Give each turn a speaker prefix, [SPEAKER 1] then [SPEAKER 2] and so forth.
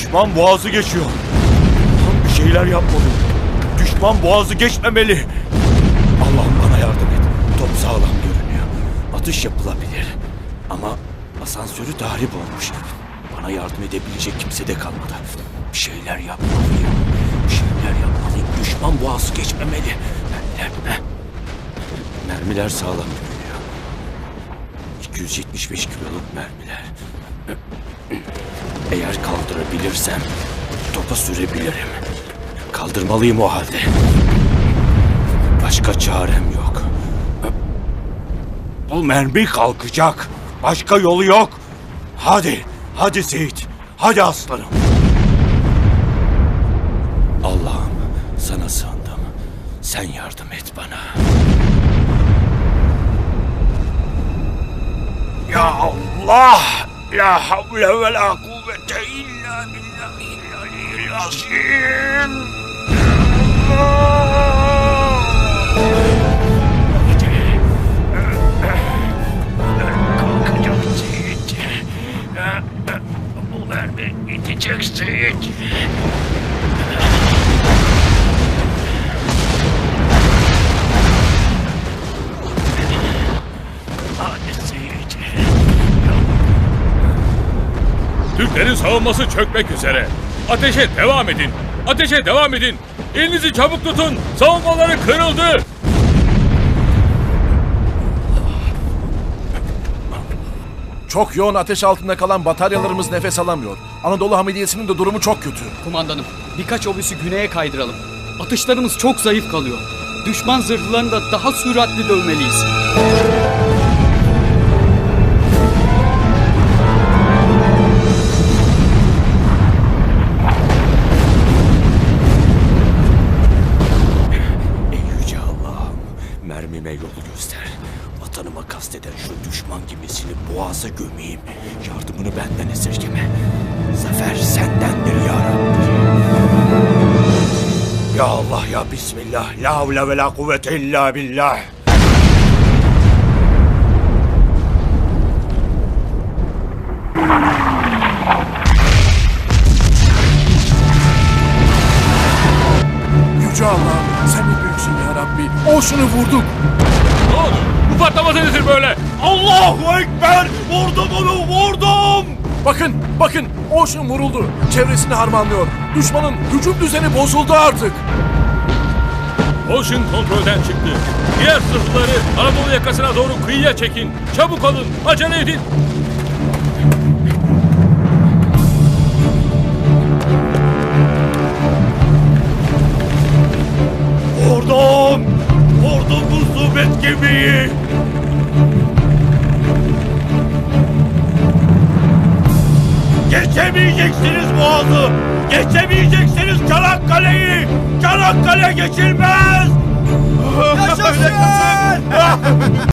[SPEAKER 1] Düşman boğazı geçiyor. Bir şeyler yapmalıyım. Düşman boğazı geçmemeli. Allah'ım bana yardım et. Top sağlam görünüyor. Atış yapılabilir. Ama asansörü tahrip olmuş. Bana yardım edebilecek kimse de kalmadı. Bir şeyler yapmalıyım. Bir şeyler yapmalıyım. Düşman boğazı geçmemeli. Mermiler sağlam görünüyor. 275 kiloluk mermiler. Eğer kaldırabilirsem topa sürebilirim. Kaldırmalıyım o halde. Başka çarem yok. Bu mermi kalkacak. Başka yolu yok. Hadi, hadi Seyit. Hadi aslanım. Allah'ım sana sığındım. Sen yardım et bana. Ya Allah! La havle ve la kuvvete illa billahil azim! Kalkacak Seyit. Bu mermi gidecek Seyit.
[SPEAKER 2] Türklerin savunması çökmek üzere. Ateşe devam edin. Ateşe devam edin. Elinizi çabuk tutun. Savunmaları kırıldı.
[SPEAKER 3] Çok yoğun ateş altında kalan bataryalarımız nefes alamıyor. Anadolu Hamidiyesi'nin de durumu çok kötü.
[SPEAKER 4] Kumandanım, birkaç obüsü güneye kaydıralım. Atışlarımız çok zayıf kalıyor. Düşman zırhlarını da daha süratli dövmeliyiz.
[SPEAKER 1] Mermime yol göster. Vatanıma kasteden şu düşman gemisini boğaza gömeyim. Yardımını benden esirgeme. Zafer sendendir ya. Ya Allah ya Bismillah. La havle ve la kuvvete illa billah.
[SPEAKER 3] Yüce Allah'ım Rabbi. O şunu vurduk.
[SPEAKER 2] Ne oldu? Bu patlaması nedir böyle?
[SPEAKER 1] Allahu Ekber! Vurdum onu vurdum!
[SPEAKER 3] Bakın bakın Ocean vuruldu. Çevresini harmanlıyor. Düşmanın hücum düzeni bozuldu artık.
[SPEAKER 2] Ocean kontrolden çıktı. Diğer zırhları Anadolu yakasına doğru kıyıya çekin. Çabuk olun. Acele edin.
[SPEAKER 1] Geçemeyeceksiniz Boğaz'ı! Geçemeyeceksiniz Çanakkale'yi! Çanakkale geçilmez! Yaşasın!